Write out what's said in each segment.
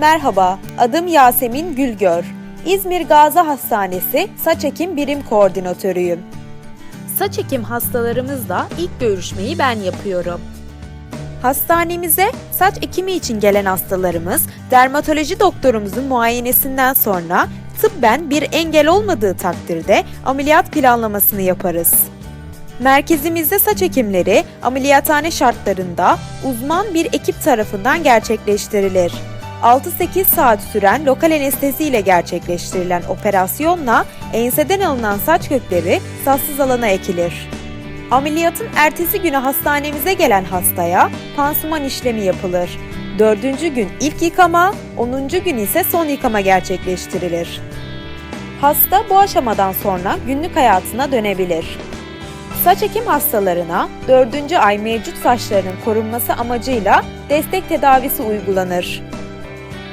Merhaba, adım Yasemin Gülgör. İzmir Gazi Hastanesi Saç Ekim Birim Koordinatörüyüm. Saç ekim hastalarımızla ilk görüşmeyi ben yapıyorum. Hastanemize saç ekimi için gelen hastalarımız dermatoloji doktorumuzun muayenesinden sonra tıbben bir engel olmadığı takdirde ameliyat planlamasını yaparız. Merkezimizde saç ekimleri ameliyathane şartlarında uzman bir ekip tarafından gerçekleştirilir. 6-8 saat süren lokal anestezi ile gerçekleştirilen operasyonla enseden alınan saç kökleri sassız alana ekilir. Ameliyatın ertesi günü hastanemize gelen hastaya pansuman işlemi yapılır. Dördüncü gün ilk yıkama, onuncu gün ise son yıkama gerçekleştirilir. Hasta bu aşamadan sonra günlük hayatına dönebilir. Saç ekim hastalarına 4. ay mevcut saçlarının korunması amacıyla destek tedavisi uygulanır.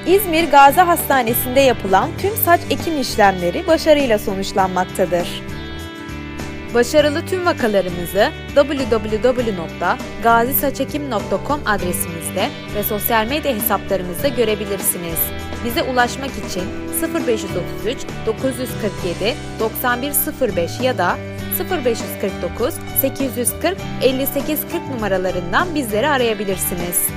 İzmir Gazi Hastanesi'nde yapılan tüm saç ekim işlemleri başarıyla sonuçlanmaktadır. Başarılı tüm vakalarımızı www.gazisaçekim.com adresimizde ve sosyal medya hesaplarımızda görebilirsiniz. Bize ulaşmak için 0533 947 9105 ya da 0549 840 5840 numaralarından bizleri arayabilirsiniz.